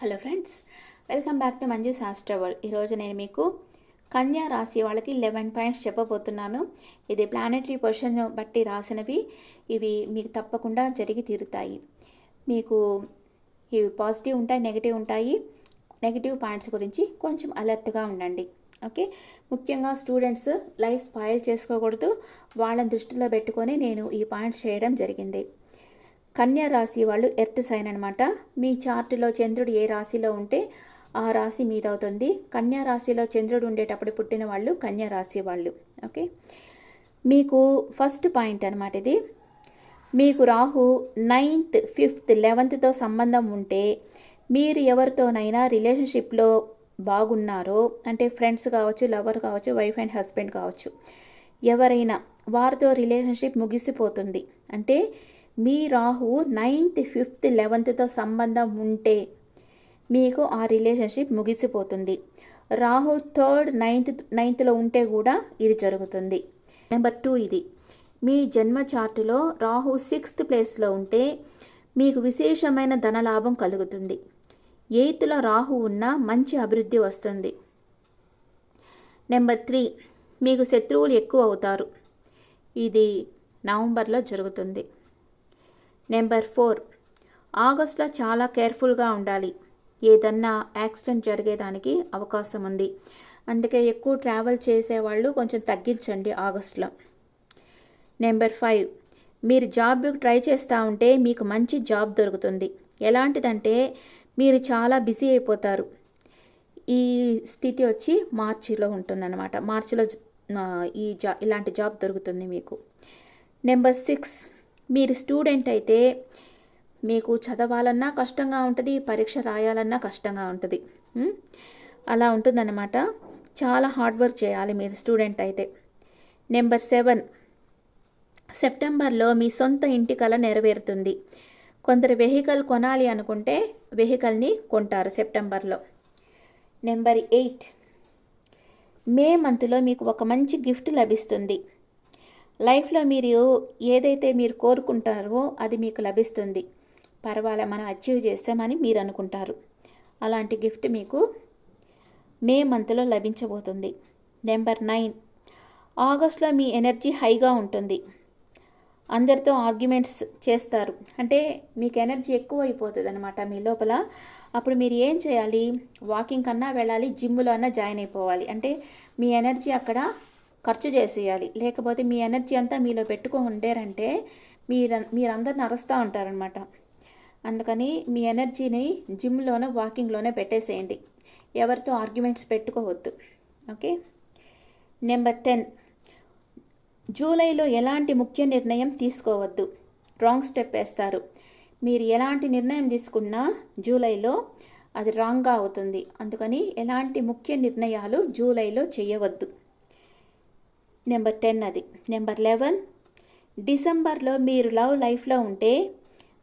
Hello friends welcome back to Manju శాస్త్రవల్ ఈరోజు నేను మీకు కన్యా రాశి వాళ్ళకి లెవెన్ పాయింట్స్ చెప్పబోతున్నాను. ఇది ప్లానెటరీ పొజిషన్ బట్టి రాసినవి. ఇవి మీకు తప్పకుండా జరిగి తీరుతాయి. మీకు ఇవి పాజిటివ్ ఉంటాయి నెగిటివ్ ఉంటాయి. నెగిటివ్ పాయింట్స్ గురించి కొంచెం అలర్ట్గా ఉండండి. ఓకే? ముఖ్యంగా స్టూడెంట్స్ లైఫ్ స్పాయిల్ చేసుకోకూడదు. వాళ్ళని దృష్టిలో పెట్టుకొని నేను ఈ పాయింట్స్ చేయడం జరిగింది. కన్యా రాశి వాళ్ళు ఎర్త్ సైన్ అనమాట మీ చార్టులో చంద్రుడు ఏ రాశిలో ఉంటే ఆ రాశి మీదవుతుంది కన్యా రాశిలో చంద్రుడు ఉండేటప్పుడు పుట్టిన వాళ్ళు కన్యా రాశి వాళ్ళు. ఓకే? మీకు ఫస్ట్ పాయింట్ అనమాట ఇది. మీకు రాహు నైన్త్ ఫిఫ్త్ లెవెన్త్తో సంబంధం ఉంటే మీరు ఎవరితోనైనా రిలేషన్షిప్లో బాగున్నారో అంటే ఫ్రెండ్స్ కావచ్చు లవర్ కావచ్చు వైఫ్ అండ్ హస్బెండ్ కావచ్చు ఎవరైనా వారితో రిలేషన్షిప్ ముగిసిపోతుంది. అంటే మీ రాహు నైన్త్ ఫిఫ్త్ లెవెన్త్తో సంబంధం ఉంటే మీకు ఆ రిలేషన్షిప్ ముగిసిపోతుంది. రాహు థర్డ్ నైన్త్ నైన్త్లో ఉంటే కూడా ఇది జరుగుతుంది. నెంబర్ టూ ఇది. మీ జన్మ చార్టులో రాహు సిక్స్త్ ప్లేస్లో ఉంటే మీకు విశేషమైన ధనలాభం కలుగుతుంది. ఎయిత్లో రాహు ఉన్న మంచి అభివృద్ధి వస్తుంది. నెంబర్ త్రీ మీకు శత్రువులు ఎక్కువ అవుతారు. ఇది నవంబర్లో జరుగుతుంది. Number four. ఆగస్ట్లో చాలా కేర్ఫుల్గా ఉండాలి. ఏదన్నా యాక్సిడెంట్ జరిగేదానికి అవకాశం ఉంది అందుకే ఎక్కువ ట్రావెల్ చేసేవాళ్ళు కొంచెం తగ్గించండి ఆగస్ట్లో. Number five. మీరు జాబ్ ట్రై చేస్తూ ఉంటే మీకు మంచి జాబ్ దొరుకుతుంది. ఎలాంటిదంటే మీరు చాలా బిజీ అయిపోతారు. ఈ స్థితి వచ్చి మార్చిలో ఉంటుందన్నమాట. మార్చిలో ఈ జా ఇలాంటి జాబ్ దొరుకుతుంది మీకు. Number six. మీరు స్టూడెంట్ అయితే మీకు చదవాలన్నా కష్టంగా ఉంటుంది పరీక్ష రాయాలన్నా కష్టంగా ఉంటుంది. అలా ఉంటుందన్నమాట. చాలా హార్డ్ వర్క్ చేయాలి మీరు స్టూడెంట్ అయితే. Number seven. సెప్టెంబర్లో మీ సొంత ఇంటి కళ నెరవేరుతుంది. కొందరు వెహికల్ కొనాలి అనుకుంటే వెహికల్ని కొంటారు సెప్టెంబర్లో. Number eight. మే మంత్లో మీకు ఒక మంచి గిఫ్ట్ లభిస్తుంది. లైఫ్లో మీరు ఏదైతే మీరు కోరుకుంటారో అది మీకు లభిస్తుంది. పర్వాలే మనం అచీవ్ చేస్తామని మీరు అనుకుంటారు. అలాంటి గిఫ్ట్ మీకు మే మంత్లో లభించబోతుంది. Number nine. ఆగస్ట్లో మీ ఎనర్జీ హైగా ఉంటుంది. అందరితో ఆర్గ్యుమెంట్స్ చేస్తారు. అంటే మీకు ఎనర్జీ ఎక్కువ అయిపోతుంది అనమాట మీ లోపల. అప్పుడు మీరు ఏం చేయాలి? వాకింగ్ కన్నా వెళ్ళాలి జిమ్లో అన్నా జాయిన్ అయిపోవాలి. అంటే మీ ఎనర్జీ అక్కడ ఖర్చు చేసేయాలి. లేకపోతే మీ ఎనర్జీ అంతా మీలో పెట్టుకో ఉండేరంటే మీరు మీరందరిని అరుస్తూ ఉంటారనమాట అందుకని మీ ఎనర్జీని జిమ్లోనే వాకింగ్లోనే పెట్టేసేయండి. ఎవరితో ఆర్గ్యుమెంట్స్ పెట్టుకోవద్దు. ఓకే? Number ten. జూలైలో ఎలాంటి ముఖ్య నిర్ణయం తీసుకోవద్దు. రాంగ్ స్టెప్ వేస్తారు. మీరు ఎలాంటి నిర్ణయం తీసుకున్నా జూలైలో అది రాంగ్గా అవుతుంది. అందుకని ఎలాంటి ముఖ్య నిర్ణయాలు జూలైలో చేయవద్దు. నెంబర్ టెన్ అది. నెంబర్ లెవెన్ డిసెంబర్లో మీరు లవ్ లైఫ్లో ఉంటే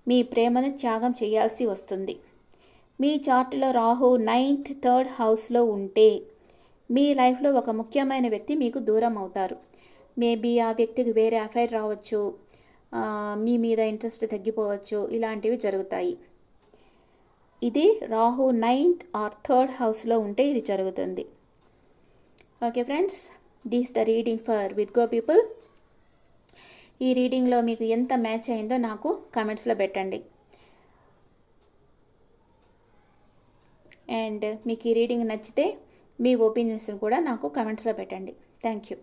మీ ప్రేమను త్యాగం చేయాల్సి వస్తుంది. మీ చార్ట్లో రాహు నైన్త్ థర్డ్ హౌస్లో ఉంటే మీ లైఫ్లో ఒక ముఖ్యమైన వ్యక్తి మీకు దూరం అవుతారు. మేబీ ఆ వ్యక్తికి వేరే అఫైర్ రావచ్చు మీ మీద ఇంట్రెస్ట్ తగ్గిపోవచ్చు ఇలాంటివి జరుగుతాయి. ఇది రాహు నైన్త్ ఆర్ థర్డ్ హౌస్లో ఉంటే ఇది జరుగుతుంది. Okay friends this the reading for Virgo people ఈ రీడింగ్లో మీకు ఎంత మ్యాచ్ అయిందో నాకు కామెంట్స్లో పెట్టండి. అండ్ మీకు ఈ రీడింగ్ నచ్చితే మీ ఒపీనియన్స్ కూడా నాకు కమెంట్స్లో పెట్టండి. Thank you